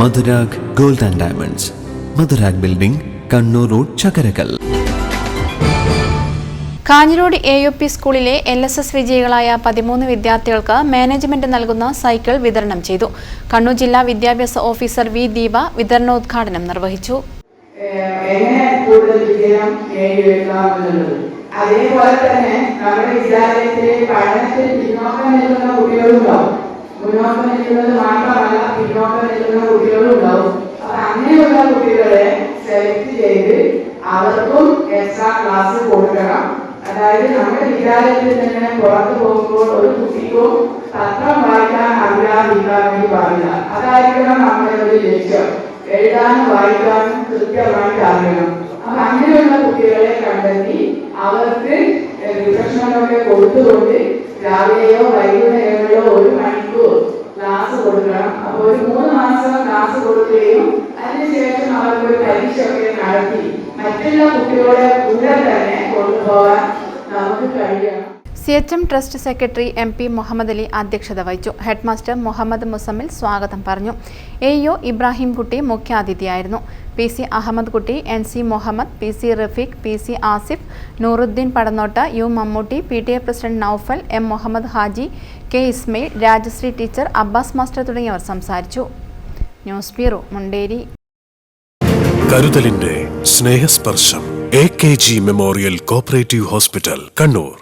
Madhurag gold and diamonds. Madhurag building Kannur road Chakkarakkal. Kanhirode A U P സ്കൂളിലെ L S S വിജയികളായ പതിമൂന്ന് വിദ്യാർത്ഥികൾക്ക് management നൽകുന്ന cycle വിതരണം ചെയ്തു. കണ്ണൂർ ജില്ലാ വിദ്യാഭ്യാസ ഓഫീസർ വി ദീപ വിതരണോദ്ഘാടനം നിർവഹിച്ചു. അതേപോലെ തന്നെ നമ്മുടെ വിദ്യാലയത്തിലെ പഠനത്തിൽ പിന്നോക്കം നിൽക്കുന്ന കുട്ടികളുണ്ടാവും മുന്നോക്കം നിൽക്കുന്നത് മാത്രമല്ല പിന്നോക്കം നിൽക്കുന്ന കുട്ടികളും ഉണ്ടാവും അപ്പൊ അങ്ങനെയുള്ള കുട്ടികളെ സെലക്ട് ചെയ്ത് അവർക്കും എക്സ്ട്രാ ക്ലാസ് കൊടുക്കണം. അതായത് നമ്മുടെ വിദ്യാലയത്തിൽ തന്നെ പുറത്തു പോകുമ്പോൾ ഒരു കുട്ടിക്കും പത്രം വായിക്കാൻ അറിയാതിരിക്കാൻ വേണ്ടി അതായിരിക്കണം നമ്മുടെ ഒരു ലക്ഷ്യം. എഴുതാനും വായിക്കാനും കൃത്യമായിട്ട് അറിയണം. അപ്പൊ അങ്ങനെയുള്ള കുട്ടികളെ കണ്ടെത്തി അവർക്ക് റിഫ്രഷ്മെന്റൊക്കെ കൊടുത്തുകൊണ്ട് രാവിലെയോ വൈകുന്നേരങ്ങളിലോ ഒരു മണിക്കൂർ ക്ലാസ് കൊടുക്കണം. അപ്പൊ ഒരു മൂന്ന് മാസം ക്ലാസ് കൊടുക്കുകയും അതിനുശേഷം അവർക്ക് പരീക്ഷയൊക്കെ നടത്തി. മറ്റുള്ള കുട്ടികളെ കൂടെ തന്നെ കൊണ്ടുപോകാൻ നമുക്ക് കഴിയണം. C H M trust secretary M P Muhammad Ali അധ്യക്ഷത വഹിച്ചു. ഹെഡ്മാസ്റ്റർ മുഹമ്മദ് മുസമ്മിൽ സ്വാഗതം പറഞ്ഞു. A O Ibrahim Kutty മുഖ്യാതിഥിയായിരുന്നു. P C Ahammed Kutty N C Muhammad P C Rafeeq P C Asif Nooruddin Padannot U Mammootty P T A president Noufal M Muhammad Haji K Ismail Rajasree teacher Abbas master തുടങ്ങിയവർ സംസാരിച്ചു. News bureau Munderi. കരുതലിന്റെ Snehasparsham A K G memorial cooperative hospital Kannur.